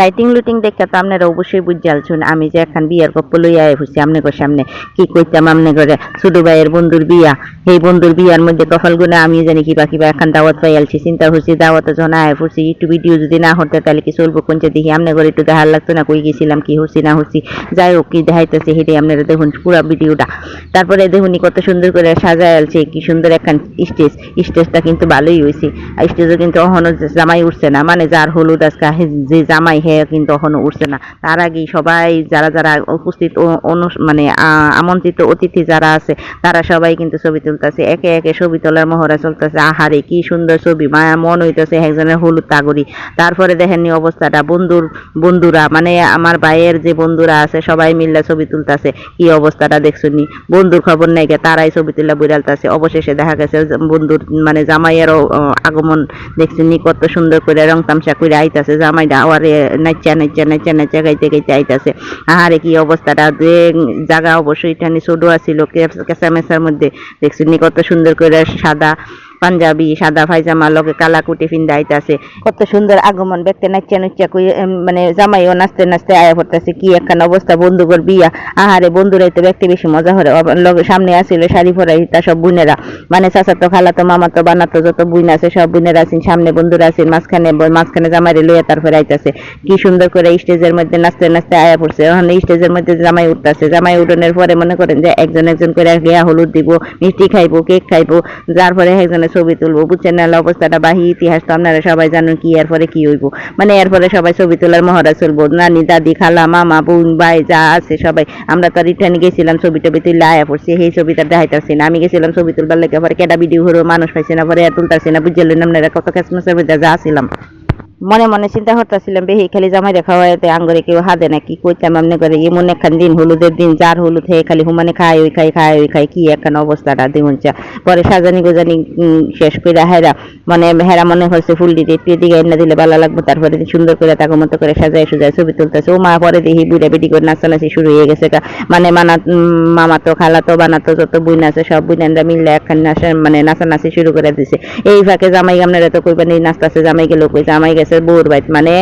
Lighting looting দেখে তো আপনারা অবশ্যই বুঝে আলছুন। আমি যে এখন বিয়ার কপ্প লইয়া হইছি আপনাদের সামনে। কি কইতাম আমনে করে ছোট ভাইয়ের বন্ধুর বিয়া। এই বন্ধুর বিয়ার মধ্যে কপাল গুনে আমি জানি কিবা কিবা এখন দাওয়াত পাই আলছি। চিন্তা করছি দাওয়াতে যখন আয় পড়ছি একটু ভিডিও যদি না হতে তাহলে কি চলবো কোনটা দেখি? আমনে করে একটু দেখার লাগতো না কই গেছিলাম, কি হচ্ছি না হচ্ছি যাই হোক, কি দেখাইতেছে হেঁটে আপনারা দেখুন পুরো ভিডিওটা। তারপরে দেখুন কত সুন্দর করে সাজায় আলছে, কি সুন্দর একখান স্টেজ। স্টেজটা কিন্তু ভালোই হয়েছে আর স্টেজে কিন্তু এখনও জামাই উঠছে না। মানে যার হলুদ আজকে, যে জামাই হে কিন্তু এখনও উঠছে না। তার আগেই সবাই যারা যারা উপস্থিত মানে আমন্ত্রিত অতিথি যারা আছে, তারা সবাই কিন্তু ছবি তুলতেছে। একে একে ছবি তোলার মহড়া চলতেছে। আহারে, কি সুন্দর ছবি মায়া মন হইতেছে একজনের হলুদ তাগরি তারপরে দেখেননি অবস্থাটা, বন্ধুর, বন্ধুরা মানে আমার ভাইয়ের যে বন্ধুরা আছে, সবাই মিললে ছবি তুলতেছে। কি অবস্থাটা দেখছুনি বন্ধুর খবর নেই গে, তারাই ছবি তুলে বিড়ালতাছে। অবশেষে দেখা গেছে বন্ধুর মানে জামাইয়েরও আগমন। দেখছুনি কত সুন্দর করে রং তামসা করে আইতাছে জামাইটা। আওয়ারে নাচা নাচা নাচা নাচা গাইতে গাইতে আইতাছে। আহারে কি অবস্থাটা? যে জায়গা অবশ্যই টানি ছোট আছিল কেঁচামেচার মধ্যে। দেখছুনি কত সুন্দর করে সাদা পাঞ্জাবি, সাদা পায়জামা, লগে কালা কুটি ফিন্দা আইতাছে। কত সুন্দর আগমন ব্যক্তি নাচা নাচা কই মানে জামাইও নাচতে নাচতে আয়া পড়তেছে, কি একখান অবস্থা, বন্ধুগর বিয়া। আহারে, বন্ধুরাই তো ব্যক্তি বেশি মজা লগে সামনে আসিল, শাড়ি পরাই তা সব বুনেরা। মানে চাচাতো খালাতো মামাতো বানাতো যত বুইন আছে, সব বুনেরা আছেন, সামনে বন্ধুরা আছেন, মাঝখানে মাঝখানে জামাইরে লইয়া তারপরে আইতাছে। কি সুন্দর করে স্টেজের মধ্যে নাচতে নাচতে আয়া পড়ছে। ওখানে স্টেজের মধ্যে জামাই উঠতেছে। জামাই উঠনের পরে মনে করেন যে একজন একজন করে গিয়া হলুদ দিব, মিষ্টি খাইবো, কেক খাইবো, যার পরে একজনের ছবি তুলবো, বুঝছেন না? অবস্থাটা বাহি ইতিহাস তো আপনারা সবাই জানেন কি, এরপরে কি হইব? মানে এরপরে সবাই ছবি তোলার মহড়া চলবো। নানি, দাদি, খালা, মামা, বোন, ভাই, যা আছে সবাই। আমরা তো রিটার্ন গেছিলাম ছবি টবি তুললে আয়া পড়ছি, সেই ছবিটা দেখাইতেছি না। আমি গেছিলাম ছবি তুলবার লেগে পরে কেটা ভিডিও হলো মানুষ পাইছে না, পরে তুলতেছি না, বুঝলেন আপনারা? কত ক্যাসমাসের মধ্যে যা ছিলাম। মনে মনে চিন্তা করতেছিলাম, বেহি, খালি জামাই দেখা হয়েতে আঙ্গরে কেউ হাতে না কি কইতাম এমনি করে এমন একখান দিন, হলুদের দিন, যার হলুদ হে, খালি হুমানে খায়, ওই খাই খায়, ওই খাই কি একখান অবস্থাটা দেখুন চা পরে সাজানি গোজানি শেষ করে হেরা মানে হেরা মনে হচ্ছে ফুল দিতে, একটু এদিকে এনে দিলে ভালো লাগবে, তারপরে সুন্দর করে তাকে মতো করে সাজায় সুজায় ছবি তুলতেছে। ও মা পরে দেখি বুড়া বেটি করে নাচানাচি শুরু হয়ে গেছে মানে মানা মামা তো, খালা তো বানাতো যত বুইন আছে, সব বুইনানরা মিললে একখান নাচা মানে নাচানাচি শুরু করে দিছে। এই ফাঁকে জামাই আপনারা তো কইবেন, এই নাচতাছে, জামাই গেল কই, জামাই গেছে বউর বাইত মানে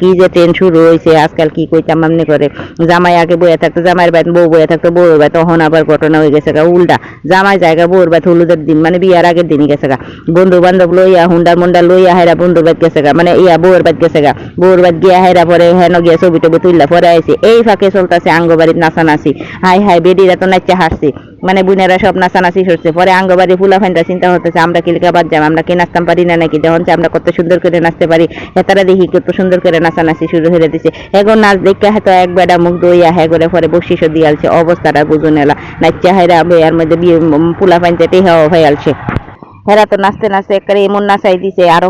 কি যে ট্রেন শুরু হয়েছে আজকাল কি কইতাম আমনি করে, জামাই আগে বইয়া থাকতো, জামাইয়ের বাইত বউ বইয়া থাকতো বউর বাইত তখন আবার ঘটনা হয়ে গেছে উল্টা। জামাই জায়গা বউর বাইত হলুদের দিন মানে বিয়ার আগের দিনই গেছে গা। বন্ধু বান্ধব লইয়া হুন্ডা মুন্ডা লইয়া হেরা বন্ধুর বাইত গেছে গা মানে ইয়া বউর বাইত গেছে গা। বউর বাইত গিয়া হেরা পরে, হেন গিয়া ছবি টবি তুললা পরে আইছে। এই ফাঁকে চলতেছে আঙ্গবাড়ির নাচানাচি। হাই হাই, বেডিরা তো নাচা হাসছে। মানে বুনেরা সব নাচানাচি সরছে পরে আঙ্গবাড়ি ফুলা ফাইন্দা চিন্তা হতেছে আমরা কি লিখা বাদ যাম, আমরা কি নাচতাম পারি না নাকি? দেখুন আমরা কত সুন্দর করে নাচতে পারি। হেতারা দেখি কত সুন্দর করে নাচানাচি শুরু হয়ে দিছে। এখন নাচ দেখে হয়তো এক বেড়া মুখ দইয়া হ্যাঁ করে পরে বকশিসও দিয়ালছে, অবস্থাটা বুঝুন এলা নাচা হাইরা বেয়ার মধ্যে ফুলা ফাইনতে টেহাও হয়ে আলছে হেরা তো নাচতে নাচতে একবারে এমন নাচাই দিছে, আরও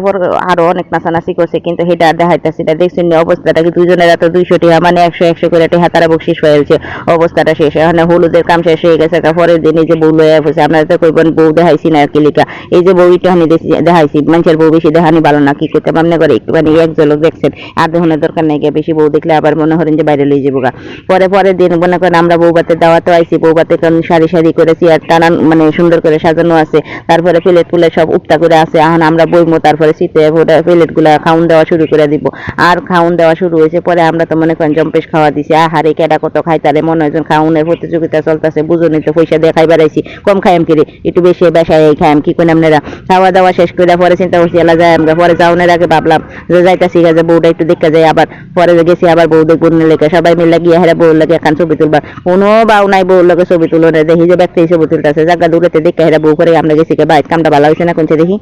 আরও অনেক নাচানাচি করছে, কিন্তু আর দেখাইতেছে না। দেখছেন অবস্থাটা কি দুজনের এত দুইশো টাকা মানে একশো একশো করে টাকা তারা বকশিস হয়েছে অবস্থাটা শেষ, এখানে হলুদের কাম শেষ হয়ে গেছে পরের দিন এই যে বউ লয়ে বসে আপনারা তো কইবেন বউ দেখাইছি না আর কি লিখা। এই যে বউ ইটাহানি দেখাইছি, মানুষের বউ বেশি দেখানি ভালো না, কি করতে পারলে করে একটুখানি এক ঝলক দেখছেন, আর দেখানোর দরকার নেই, গিয়ে বেশি বউ দেখলে আবার মনে করেন যে বাইরে লই যাব গা। পরে, পরের দিন মনে করেন আমরা বউবাতে দাওয়াতে আইছি, বউবাতে কারণ সারি সারি করে চেয়ার টানান মানে সুন্দর করে সাজানো আছে, তারপরে প্লেট ফুলে সব উপতা করে আছে, এখন আমরা বইমো, তারপরে শীতে প্লেটগুলা খাউন দেওয়া শুরু করে দিব। আর খাউন দেওয়া শুরু হয়েছে পরে আমরা তো মনে করেন জম্পেশ খাওয়া দিছি, আহারে কেডা কত খাইতারে, মনে হয় খাউনের প্রতিযোগিতা চলতেছে, বুঝুনি তো, পয়সা দিয়ে খাইবার আইছি, কম খাইম কিরে, একটু বেশি বেসায় খাইম কি করে আপনারা খাওয়া দাওয়া শেষ করে পরে চিন্তা করছি, এলা যাই আমরা, পরে যাওনের আগে ভাবলাম যে যাইতাছি যে বউটা একটু দেখতে যাই আবার, পরে গেছি আবার বউ দেখব লেগে, সবাই মিলে গিয়ে হেরা বউর লাগে এখন ছবি তুলবার কোনো বাউ নাই বউর লাগে ছবি তুলো না দেখি যে ব্যক্তি ছবি তুলতেছে জায়গা দূরেতে দেখে হেরা বউ করে আমরা গেছি কে বাইক কামটা ভালো হয়েছে না কোনছে দেখি?